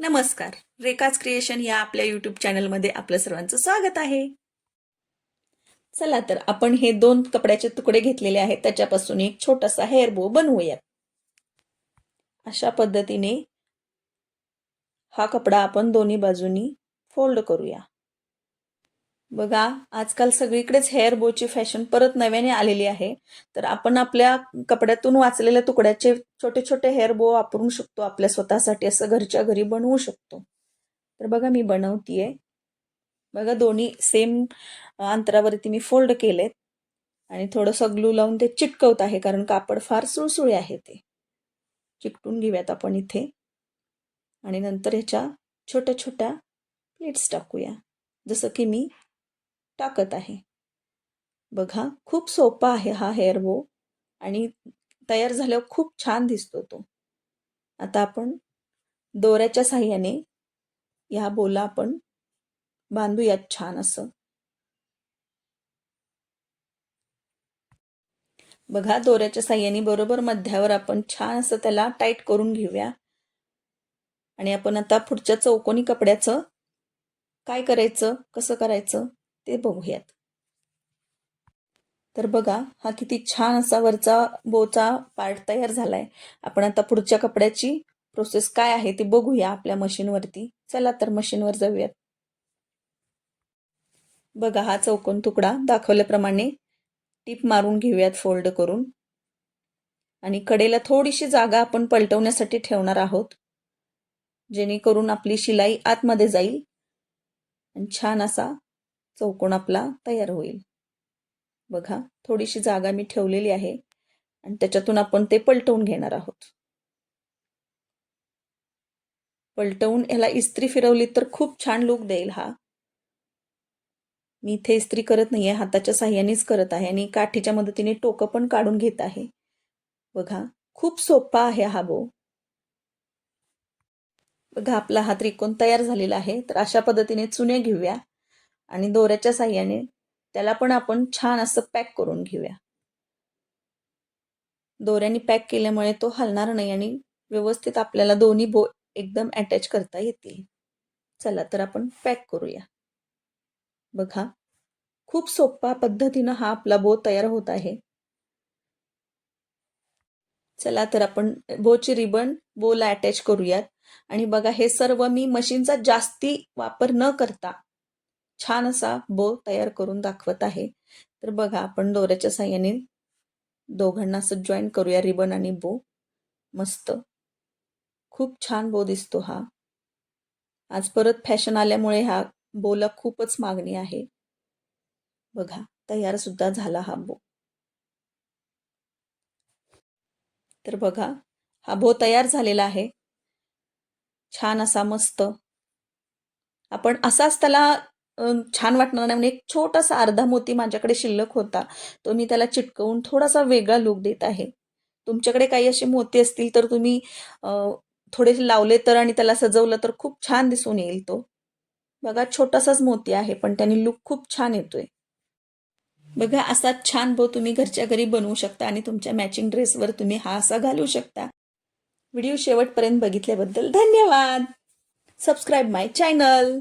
नमस्कार. रेखाज क्रिएशन या आपल्या यूट्यूब चॅनलमध्ये आपलं सर्वांचं स्वागत आहे. चला तर आपण हे दोन कपड्याचे तुकडे घेतलेले आहेत. त्याच्यापासून एक छोटासा हेअरबो बनवूयात. अशा पद्धतीने हा कपडा आपण दोन्ही बाजूनी फोल्ड करूया. बघा आजकाल सगळीकडेच हेअर बोची फॅशन परत नव्याने आलेली आहे. तर आपण आपल्या कपड्यातून वाचलेल्या तुकड्याचे छोटे छोटे हेअर बो वापरू शकतो आपल्या स्वतःसाठी असं घरच्या घरी बनवू शकतो. तर बघा मी बनवतीये. बघा दोन्ही सेम अंतरावरती मी फोल्ड केलेत. आणि थोडंसं ग्लू लावून ते चिटकवत आहे कारण कापड फार सुळसुळे आहे ते. चिकटून घेऊयात आपण इथे. आणि नंतर ह्याच्या छोट्या छोट्या प्लेट्स टाकूया. जसं की मी टाकत आहे. बघा खूप सोपा आहे हा हेअर बो आणि तयार झाल्यावर खूप छान दिसतो तो. आता आपण दोऱ्याच्या साह्याने ह्या बोला आपण बांधूयात छान असं. बघा दोऱ्याच्या साह्याने बरोबर मध्यावर आपण छान असं त्याला टाईट करून घेऊया. आणि आपण आता पुढच्या चौकोनी कपड्याचं काय करायचं? कसं करायचं? ते बघूयात. तर बघा हा किती छान असा वरचा बोचा पार्ट तयार झालाय. आपण आता पुढच्या कपड्याची प्रोसेस काय आहे ती बघूया आपल्या मशीनवरती चला तर मशीनवर जाऊयात. बघा हा चौकोन तुकडा दाखवल्याप्रमाणे टीप मारून घेऊयात फोल्ड करून. आणि कडेला थोडीशी जागा आपण पलटवण्यासाठी ठेवणार आहोत. जेणेकरून आपली शिलाई आतमध्ये जाईल. आणि छान असा चौकोन आपला तयार होईल. बघा थोडीशी जागा मी ठेवलेली आहे आणि त्याच्यातून आपण ते पलटवून घेणार आहोत. पलटवून ह्याला इस्त्री फिरवली तर खूप छान लुक देईल हा. मी इथे इस्त्री करत नाहीये हाताच्या साह्यानेच करत आहे आणि काठीच्या मदतीने टोकं पण काढून घेत आहे. बघा खूप सोपा आहे हा बो बघा आपला हा त्रिकोण तयार झालेला आहे तर अशा पद्धतीने चुने घेऊया. आणि दोऱ्याच्या साह्याने त्याला पण आपण छान असं पॅक करून घेऊया. दोऱ्याने पॅक केल्यामुळे तो हलणार नाही आणि व्यवस्थित आपल्याला दोन्ही बो एकदम अटॅच करता येतील. चला तर आपण पॅक करूया. बघा खूप सोपा पद्धतीनं हा आपला बो तयार होत आहे. चला तर आपण बोची रिबन बोला अटॅच करूयात. आणि बघा हे सर्व मी मशीनचा जास्ती वापर न करता छान असा बो तयार करून दाखवत आहे. तर बघा आपण दोऱ्याच्या साह्याने दोघांना असं जॉईन करूया रिबन आणि बो मस्त. खूप छान बो दिसतो हा. आज परत फॅशन आल्यामुळे हा बोला खूपच मागणी आहे. बघा तयार सुद्धा झाला हा बो तर बघा हा बो तयार झालेला आहे. छान असा मस्त. आपण असाच त्याला छान वाटणार नाही. म्हणजे एक छोटासा अर्धा मोती माझ्याकडे शिल्लक होता. तो मी त्याला चिटकवून थोडासा वेगळा लुक देत आहे. तुमच्याकडे काही असे मोती असतील तर तुम्ही थोडेसे लावले तर आणि त्याला सजवलं तर खूप छान दिसून येईल तो. बघा छोटासाच मोती आहे पण त्याने लुक खूप छान येतोय. बघा असा छान बो तुम्ही घरच्या घरी बनवू शकता आणि तुमच्या मॅचिंग ड्रेसवर तुम्ही हा असा घालू शकता. व्हिडिओ शेवटपर्यंत बघितल्याबद्दल धन्यवाद. सबस्क्राईब माय चॅनल